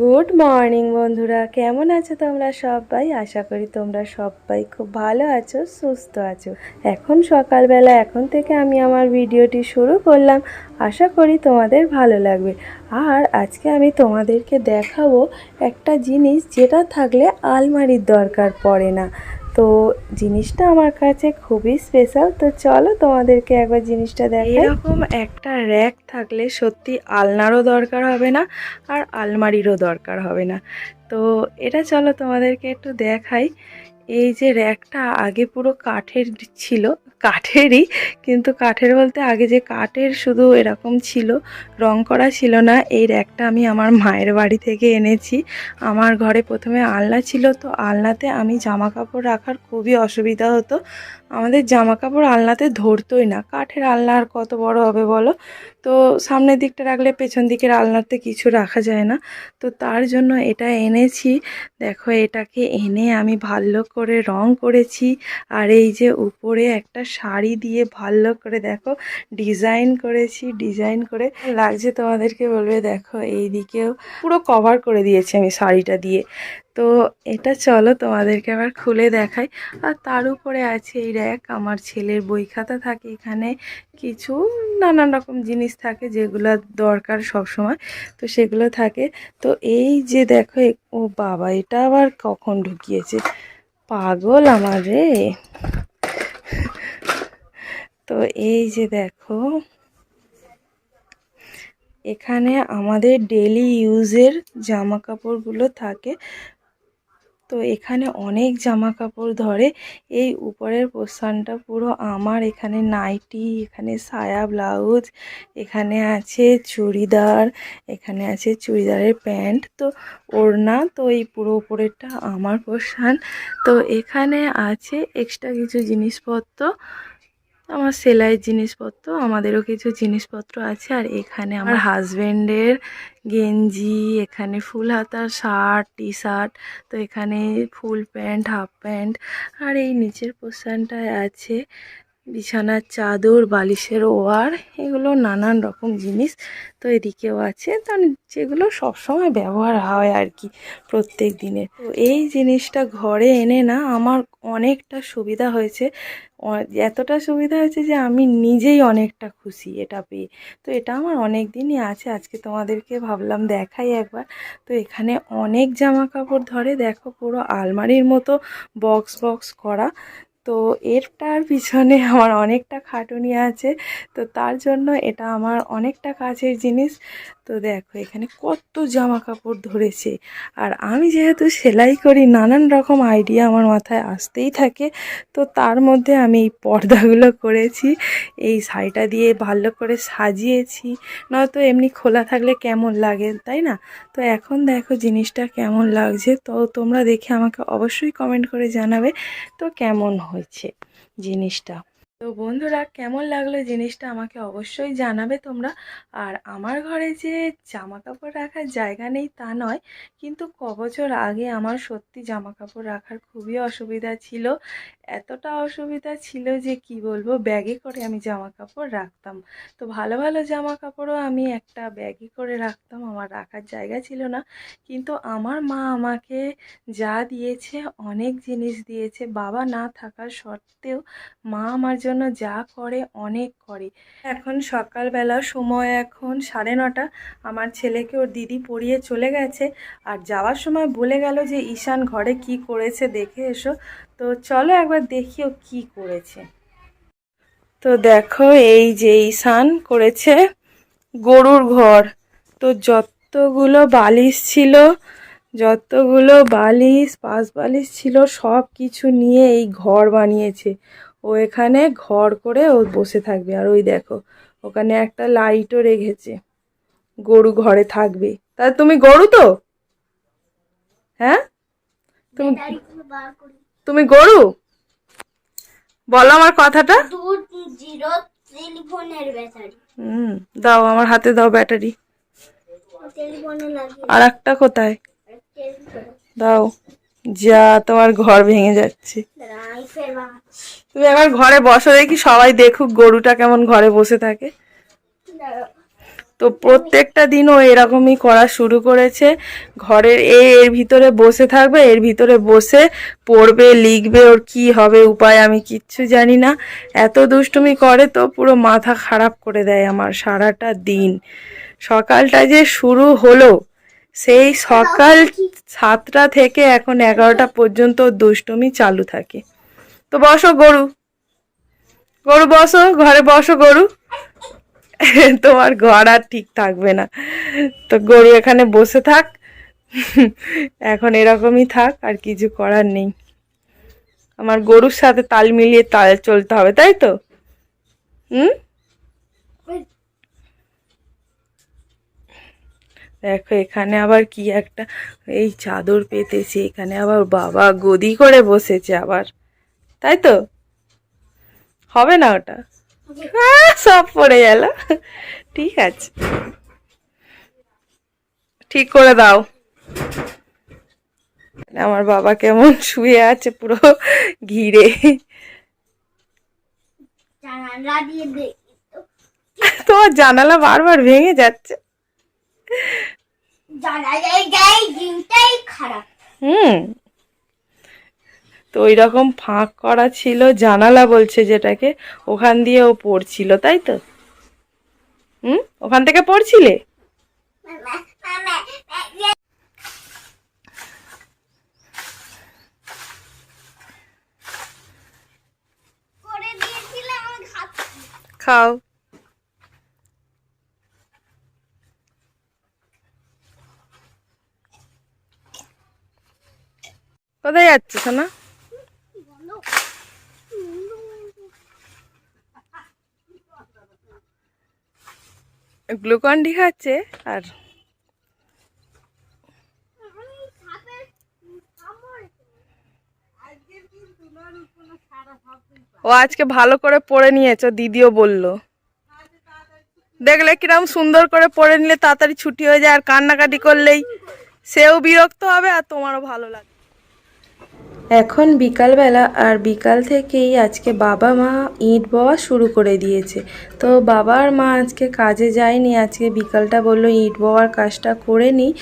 Good morning বন্ধুরা, কেমন আছো তোমরা সবাই? আশা করি তোমরা সবাই খুব ভালো আছো, সুস্থ আছো। এখন সকালবেলা, এখন থেকে আমি আমার ভিডিওটি শুরু করলাম। আশা করি তোমাদের ভালো লাগবে। আর আজকে আমি তোমাদেরকে দেখাবো একটা জিনিস যেটা থাকলে আলমারির দরকার পড়ে না। তো জিনিসটা আমার কাছে খুবই স্পেশাল তো চলো তোমাদেরকে একবার জিনিসটা দেখাই। এরকম একটা র্যাক থাকলে সত্যি আলনারও দরকার হবে না, আর আলমারিরও দরকার হবে না। তো এটা চলো তোমাদেরকে একটু দেখাই। এই যে র্যাকটা আগে পুরো কাঠের ছিল, কাঠেরই, কিন্তু কাঠের বলতে আগে যে কাঠের শুধু এরকম ছিল, রং করা ছিল না, এই র্যাকটা আমি আমার মায়ের বাড়ি থেকে এনেছি। আমার ঘরে প্রথমে আলনা ছিল, তো আলনাতে আমি জামা কাপড় রাখার খুবই অসুবিধা হতো। আমাদের জামা কাপড় আলনাতে ধরতোই না। কাঠের আলনা আর কত বড় হবে বলো? তো সামনের দিকটা রাখলে পেছন দিকের আলনাতে কিছু রাখা যায় না। তো তার জন্য এটা এনেছি। দেখো এটাকে এনে আমি ভালো করে রং করেছি। আর এই যে উপরে একটা শাড়ি দিয়ে ভালো করে দেখো, ডিজাইন করেছি, ডিজাইন করে। লাগছে তোমাদেরকে বলবে? দেখো এই দিকেও পুরো কভার করে দিয়েছি আমি শাড়িটা দিয়ে। তো এটা চলো তোমাদেরকে আবার খুলে দেখাই। আর তার উপরে আছে এই র্যাক, আমার ছেলের বই খাতা থাকে এখানে। কিছু নানান রকম জিনিস থাকে যেগুলো দরকার সব সময় তো সেগুলো থাকে। তো এই যে দেখো ও বাবা, এটা আবার কখন ঢুকিয়েছে? পাগল আমার রে। তো এই যে দেখো, এখানে আমাদের ডেলি ইউজের জামা কাপড়গুলো থাকে। তো এখানে অনেক জামা কাপড় ধরে। এই উপরের পোশানটা পুরো আমার। এখানে নাইটি, এখানে সায়া ব্লাউজ, এখানে আছে চুড়িদার, এখানে আছে চুড়িদারের প্যান্ট, তো ওড়না, তো এই পুরো উপরেরটা আমার পোশান। তো এখানে আছে এক্সট্রা কিছু জিনিসপত্র। আমার সেলাই জিনিসপত্র, আমাদেরও কিছু জিনিসপত্র আছে। আর এখানে আমার হাজব্যান্ডের গেঞ্জি, এখানে ফুল হাতার শার্ট টি শার্ট তো এখানে ফুল প্যান্ট, হাফ প্যান্ট, আর এই নিচের পোশানটায় আছে বিছানার চাদর, বালিশের ওয়ার, এগুলো নানান রকম জিনিস তো এদিকেও আছে। তো যেগুলো সবসময় ব্যবহার হয় আর কি প্রত্যেক দিনে। তো এই জিনিসটা ঘরে এনে না আমার অনেকটা সুবিধা হয়েছে। এতটা সুবিধা হয়েছে যে আমি নিজেই অনেকটা খুশি এটা পেয়ে। তো এটা আমার অনেক দিনই আছে, আজকে তোমাদেরকে ভাবলাম দেখাই একবার। তো এখানে অনেক জামা কাপড় ধরে, দেখো পুরো আলমারির মতো বক্স বক্স করা। তো এরটার পিছনে আমার অনেকটা খাটুনি আছে। তো তার জন্য এটা আমার অনেকটা কাছের জিনিস। তো দেখো, এখানে কত জামা কাপড় ধরেছে। আর আমি যেহেতু সেলাই করি, নানান রকম আইডিয়া আমার মাথায় আসতেই থাকে। তো তার মধ্যে আমি এই পর্দাগুলো করেছি, এই শাড়িটা দিয়ে ভালো করে সাজিয়েছি। নয়তো এমনি খোলা থাকলে কেমন লাগে, তাই না? তো এখন দেখো জিনিসটা কেমন লাগছে। তো তোমরা দেখে আমাকে অবশ্যই কমেন্ট করে জানাবে। তো কেমন হয়েছে জিনিসটা। তো বন্ধুরা, কেমন লাগল জিনিসটা আমাকে অবশ্যই জানাবে তোমরা। আর আমার ঘরে যে জামা কাপড় রাখার জায়গা নেই তা নয়, কিন্তু ক বছর আগে আমার সত্যি জামা কাপড় রাখার খুবই অসুবিধা ছিল। এতটা অসুবিধা ছিল যে কি বলব, ব্যাগে করে আমি জামা কাপড় রাখতাম। তো ভালো ভালো জামা কাপড়ও আমি একটা ব্যাগে করে রাখতাম, আমার রাখার জায়গা ছিল না। কিন্তু আমার মা আমাকে যা দিয়েছে, অনেক জিনিস দিয়েছে। বাবা না থাকার সত্ত্বেও মা আমার যা করে, অনেক করে। এখন সকালবেলা, সময় এখন সাড়ে নটা। আমার ছেলেকে ওর দিদি পড়িয়ে চলে গেছে। আর যাওয়ার সময় বলে গেল যে, ঈশান ঘরে কি করেছে দেখে এসো। তো চলো একবার দেখি ও কী করেছে। তো দেখো, এই যে ঈশান করেছে গরুর ঘর। তো যতগুলো বালিশ ছিল, যতগুলো বালিশ পাশ বালিশ ছিল সব কিছু নিয়ে এই ঘর বানিয়েছে। ও এখানে ঘর করে ও বসে থাকবে। আর ওই দেখো ওখানে একটা লাইটও রেখেছে। গরু ঘরে থাকবে। তা তুমি গরু তো? হ্যাঁ? তুমি তুমি গরু? বলো আমার কথাটা। হুম দাও আমার হাতে দাও ব্যাটারি। আর একটা কোথায়? দাও। যা তোমার ঘর ভেঙে যাচ্ছে। তুমি একবার ঘরে বসো দেখি সবাই দেখুক গরুটা কেমন ঘরে বসে থাকে। তো প্রত্যেকটা দিন ও এরকমই করা শুরু করেছে। ঘরের এ, এর ভিতরে বসে থাকবে, এর ভিতরে বসে পড়বে, লিখবে ওর কি হবে, উপায় আমি কিচ্ছু জানি না। এত দুষ্টুমি করে তো পুরো মাথা খারাপ করে দেয় আমার সারাটা দিন। সকালটা যে শুরু হলো, সেই সকাল সাতটা থেকে এখন এগারোটা পর্যন্ত দুষ্টুমি চালু থাকে। তো বসো গরু। গরু বসো, ঘরে বসো গরু। তোমার ঘর আর ঠিক থাকবে না। তো গরু এখানে বসে থাক। এখন এরকমই থাক, আর কিছু করার নেই। আমার গরুর সাথে তাল মিলিয়ে তাল চলতে হবে, তাই তো? হুম? দেখো, এখানে আবার কি একটা, এই চাদর পেতেছে, এখানে আবার বাবা গদি করে বসেছে আবার। তাই তো? হবে না ওটা? সব পড়ে গেল। ঠিক আছে। ঠিক করে দাও। আমার বাবা কেমন শুয়ে আছে পুরো ঘিরে। তোমার জানালা বারবার ভেঙে যাচ্ছে। হুম। তো ওই রকম ফাঁক করা ছিল, জানালা বলছে যেটাকে, ওখান দিয়ে ও পড়ছিল, তাই তো? হুম? ওখান থেকে পড়ছিলে? খাও। কোথায় যাচ্ছে না বলো গ্লুকন ডি খাচ্ছে আর ও আজকে ভালো করে পড়ে নিয়েছ, দিদিও বলল। দেখলে কিরম সুন্দর করে পড়ে নিলে তাড়াতাড়ি ছুটি হয়ে যায়, আর কান্নাকাটি করলেই সেও বিরক্ত হবে আর তোমারও ভালো লাগবে এখন বিকালবেলা, আর বিকাল থেকেই আজকে বাবা মা ইট বওয়া শুরু করে দিয়েছে। তো বাবার মা আজকে কাজে যায়নি, আজকে বিকালটা বলল ইট বওয়ার কাজটা করে নিই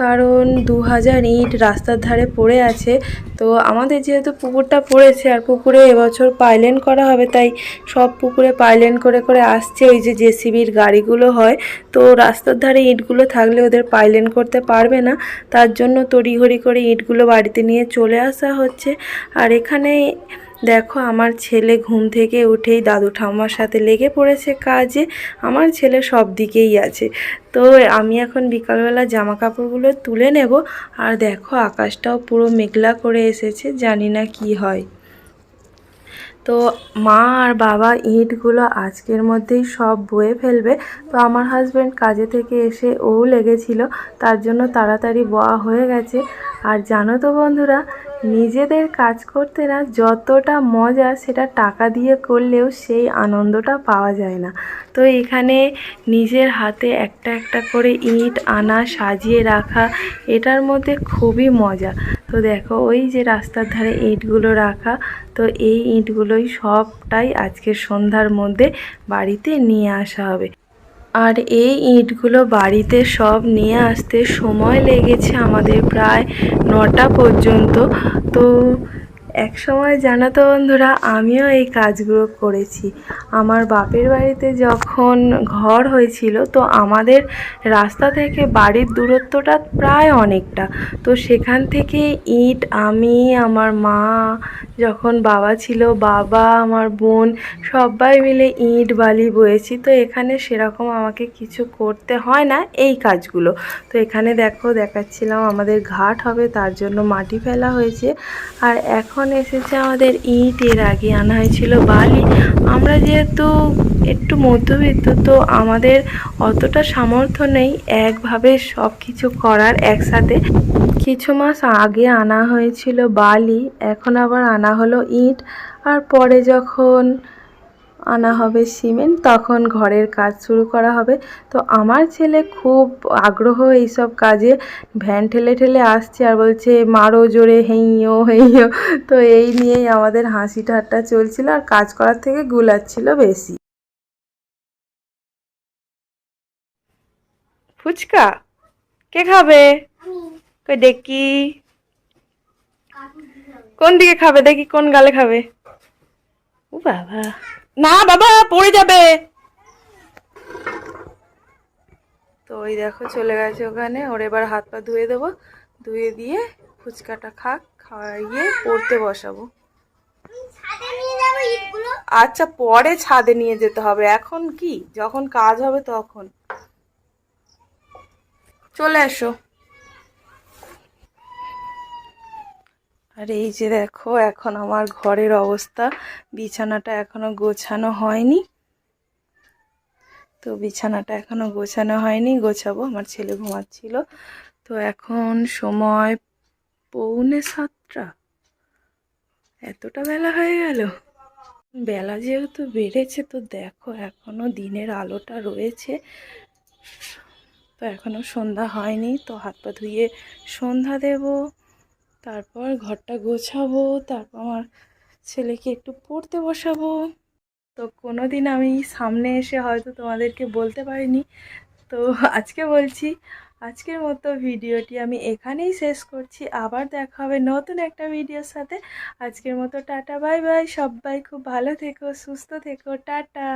কারণ দু হাজার ইট রাস্তার ধারে পড়ে আছে। তো আমাদের যেহেতু পুকুরটা পড়েছে আর পুকুরে এবছর পাইলেন করা হবে, তাই সব পুকুরে পাইলেন করে করে আসছে, ওই যে জেসিবির গাড়িগুলো হয়। তো রাস্তার ধারে ইটগুলো থাকলে ওদের পাইলেন করতে পারবে না, তার জন্য তড়িঘড়ি করে ইটগুলো বাড়িতে নিয়ে চলে আসা হচ্ছে। আর এখানে দেখো, আমার ছেলে ঘুম থেকে উঠেই দাদু ঠাম্মার সাথে লেগে পড়েছে কাজে। আমার ছেলে সব দিকেই আছে। তো আমি এখন বিকালবেলা জামা কাপড়গুলো তুলে নেব। আর দেখো, আকাশটাও পুরো মেঘলা করে এসেছে, জানি না কি হয়। তো মা আর বাবা ইটগুলো আজকের মধ্যেই সব বয়ে ফেলবে। তো আমার হাজব্যান্ড কাজে থেকে এসে ও লেগেছিল, তার জন্য তাড়াতাড়ি বয়া হয়ে গেছে। আর জানো তো বন্ধুরা নিজেদের কাজ করতে না যতটা মজা সেটা টাকা দিয়ে করলেও সেই আনন্দটা পাওয়া যায় না। তো এখানে নিজের হাতে একটা একটা করে ইট আনা, সাজিয়ে রাখা, এটার মধ্যে খুবই মজা। তো দেখো, ওই যে রাস্তার ধারে ইটগুলো রাখা, তো এই ইটগুলোই সবটাই আজকে সন্ধ্যার মধ্যে বাড়িতে নিয়ে আসা হবে। আর এই ইটগুলো বাড়িতে সব নিয়ে আসতে সময় লেগেছে আমাদের প্রায় নটা পর্যন্ত। তো এক সময় জানো তো বন্ধুরা, আমিও এই কাজগুলো করেছি। আমার বাপের বাড়িতে যখন ঘর হয়েছিল, তো আমাদের রাস্তা থেকে বাড়ির দূরত্বটা প্রায় অনেকটা। তো সেখান থেকে ইট, আমি, আমার মা, যখন বাবা ছিল, বাবা, আমার বোন, সবাই মিলে ইট, বালি বয়েছি। তো এখানে সেরকম আমাকে কিছু করতে হয় না এই কাজগুলো। তো এখানে দেখো, দেখাচ্ছিলাম, আমাদের ঘাট হবে, তার জন্য মাটি ফেলা হয়েছে। আর এখন এসেছে আমাদের ইট, এর আগে আনা হয়েছিল বালি। আমরা যেহেতু একটু মধ্যবিত্ত, তো আমাদের অতটা সামর্থ্য নেই একভাবে সব কিছু করার একসাথে। কিছু মাস আগে আনা হয়েছিল বালি, এখন আবার আনা হলো ইট। আর পরে যখন আনা হবে সিমেন্ট তখন ঘরের কাজ শুরু করা হবে। তো আমার ছেলে খুব আগ্রহ এইসব কাজে ভ্যান ঠেলে ঠেলে আসছে আর বলছে মারো জোরে হেইও হেইও তো এই নিয়েই আমাদের হাসি ঠাট্টা চলছিল আর কাজ করার থেকে গুলাচ্ছিল বেশি। ফুচকা? কে খাবে? কই দেখি। কোন দিকে খাবে? দেখি কোন গালে খাবে। ও বাবা। না, বাবা, পড়ে যাবে। তো ওই দেখো, চলে গেছে ওখানে। ওর এবার হাত পা ধুয়ে দেবো। ধুয়ে দিয়ে ফুচকাটা খাক, খাইয়ে পড়তে বসাবো। আচ্ছা পরে ছাদে নিয়ে যেতে হবে। এখন কি? যখন কাজ হবে তখন। চলে এসো। আর এই যে দেখো, এখন আমার ঘরের অবস্থা। বিছানাটা এখনও গোছানো হয়নি। তো বিছানাটা এখনও গোছানো হয়নি, গোছাবো, আমার ছেলে ঘুমাচ্ছিল। তো এখন সময় পৌনে সাতটা। এতটা বেলা হয়ে গেল। বেলা যেহেতু বেড়েছে, তো দেখো, এখনও দিনের আলোটা রয়েছে। তো এখনও সন্ধ্যা হয়নি, তো হাত পা ধুয়ে সন্ধ্যা দেব। তারপর ঘরটা গোছাবো, তারপর আমার ছেলেকে একটু পড়তে বসাবো। তো কোনো দিন আমি সামনে এসে হয়তো তোমাদেরকে বলতে পারিনি। তো আজকে বলছি, আজকের মতো ভিডিওটি আমি এখানেই শেষ করছি। আবার দেখা হবে নতুন একটা ভিডিওর সাথে। আজকের মতো টাটা, বাই বাই। সবাই খুব ভালো থেকো, সুস্থ থেকো। টাটা।